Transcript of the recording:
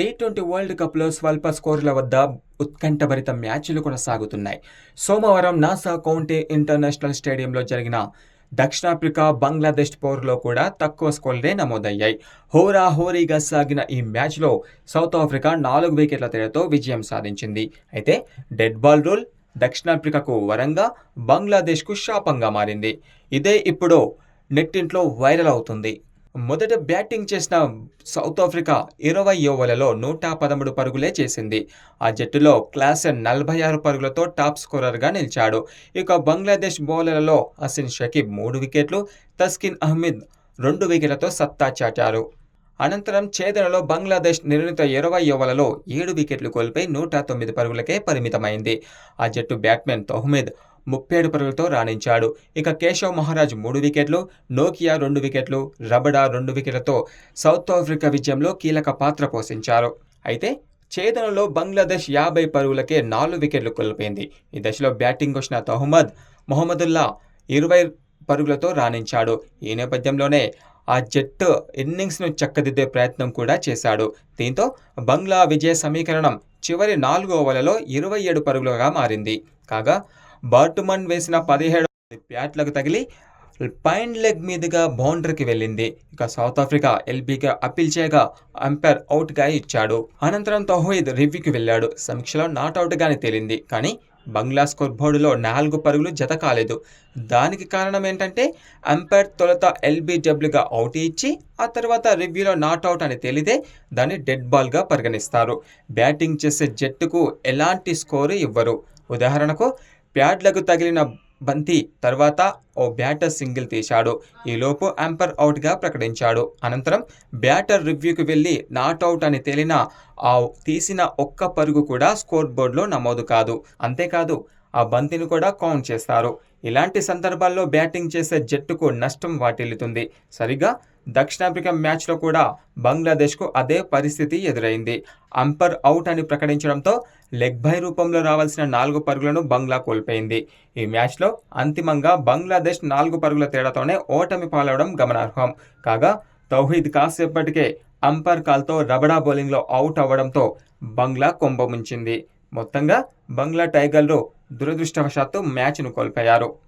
T twenty world కప్లో స్వల్ప స్కోర్ల వద్ద ఉత్కంఠభరిత మ్యాచ్లు కొనసాగుతున్నాయి. సోమవారం నాసా కౌంటీ ఇంటర్నేషనల్ స్టేడియంలో జరిగిన దక్షిణాఫ్రికా బంగ్లాదేశ్ పోరులో కూడా తక్కువ స్కోర్లే నమోదయ్యాయి. హోరా హోరీగా సాగిన ఈ మ్యాచ్లో సౌత్ ఆఫ్రికా నాలుగు వికెట్ల తేడాతో విజయం సాధించింది. అయితే డెడ్ బాల్ రూల్ దక్షిణాఫ్రికాకు వరంగా బంగ్లాదేశ్కు శాపంగా మారింది. ఇదే ఇప్పుడు నెట్టింట్లో వైరల్ అవుతుంది. మొదట బ్యాటింగ్ చేసిన సౌత్ ఆఫ్రికా ఇరవై ఓవర్లలో నూట పదమూడు పరుగులే చేసింది. ఆ జట్టులో క్లాసెన్ నలభై ఆరు పరుగులతో టాప్ స్కోరర్గా నిలిచాడు. ఇక బంగ్లాదేశ్ బౌలర్లలో అసిన్ షకీబ్ మూడు వికెట్లు తస్కిన్ అహ్మద్ రెండు వికెట్లతో సత్తా చాటారు. అనంతరం ఛేదనలో బంగ్లాదేశ్ నిర్ణీత ఇరవై ఓవర్లలో ఏడు వికెట్లు కోల్పోయి నూట తొమ్మిది పరుగులకే పరిమితమైంది. ఆ జట్టు బ్యాట్స్మెన్ తొహ్మీద్ ముప్పై ఏడు పరుగులతో రాణించాడు. ఇక కేశవ్ మహారాజ్ మూడు వికెట్లు నోకియా రెండు వికెట్లు రబడా రెండు వికెట్లతో సౌత్ ఆఫ్రికా విజయంలో కీలక పాత్ర పోషించారు. అయితే ఛేదనలో బంగ్లాదేశ్ యాభై పరుగులకే నాలుగు వికెట్లు కోల్పోయింది. ఈ దశలో బ్యాటింగ్ వచ్చిన తహ్మద్ మొహమ్మదుల్లా ఇరవై పరుగులతో రాణించాడు. ఈ నేపథ్యంలోనే ఆ జట్టు ఇన్నింగ్స్ను చక్కదిద్దే ప్రయత్నం కూడా చేశాడు. దీంతో బంగ్లా విజయ సమీకరణం చివరి నాలుగు ఓవర్లలో ఇరవై ఏడు పరుగులుగా మారింది. కాగా బార్టుమన్ వేసిన పదిహేడు బ్యాట్లకు తగిలి పైన్ లెగ్ మీదుగా బౌండరీకి వెళ్ళింది. ఇక సౌత్ ఆఫ్రికా ఎల్బీగా అప్పీల్ చేయగా అంపైర్ అవుట్గా ఇచ్చాడు. అనంతరం తౌహీద్ రివ్యూకి వెళ్ళాడు. సమీక్షలో నాట్అవుట్గానే తేలింది. కానీ బంగ్లా స్కోర్ బోర్డులో నాలుగు పరుగులు జత కాలేదు. దానికి కారణం ఏంటంటే అంపైర్ తొలుత ఎల్బీడబ్ల్యూగా అవుట్ ఇచ్చి ఆ తర్వాత రివ్యూలో నాట్అవుట్ అని తేలితే దాన్ని డెడ్ బాల్గా పరిగణిస్తారు. బ్యాటింగ్ చేసే జట్టుకు ఎలాంటి స్కోరు ఇవ్వరు. ఉదాహరణకు ప్యాడ్లకు తగిలిన బంతి తర్వాత ఓ బ్యాటర్ సింగిల్ తీశాడు. ఈలోపు అంపర్ అవుట్గా ప్రకటించాడు. అనంతరం బ్యాటర్ రివ్యూకి వెళ్ళి నాట్ అవుట్ అని తేలిన ఆ తీసిన ఒక్క పరుగు కూడా స్కోర్ బోర్డులో నమోదు కాదు. అంతేకాదు ఆ బంతిని కూడా కౌంట్ చేస్తారు. ఇలాంటి సందర్భాల్లో బ్యాటింగ్ చేసే జట్టుకు నష్టం వాటిల్లుతుంది. సరిగా దక్షిణాఫ్రికా మ్యాచ్లో కూడా బంగ్లాదేశ్కు అదే పరిస్థితి ఎదురైంది. అంపర్ అవుట్ అని ప్రకటించడంతో లెగ్ బై రూపంలో రావాల్సిన నాలుగు పరుగులను బంగ్లా కోల్పోయింది. ఈ మ్యాచ్లో అంతిమంగా బంగ్లాదేశ్ నాలుగు పరుగుల తేడాతోనే ఓటమి పాలవడం గమనార్హం. కాగా తౌహీద్ కాసేపటికే అంపర్ కాల్తో రబడా బౌలింగ్లో అవుట్ అవ్వడంతో బంగ్లా కొంబముంచింది మొత్తంగా బంగ్లా టైగర్లు దురదృష్టవశాత్తు మ్యాచ్ను కోల్పోయారు.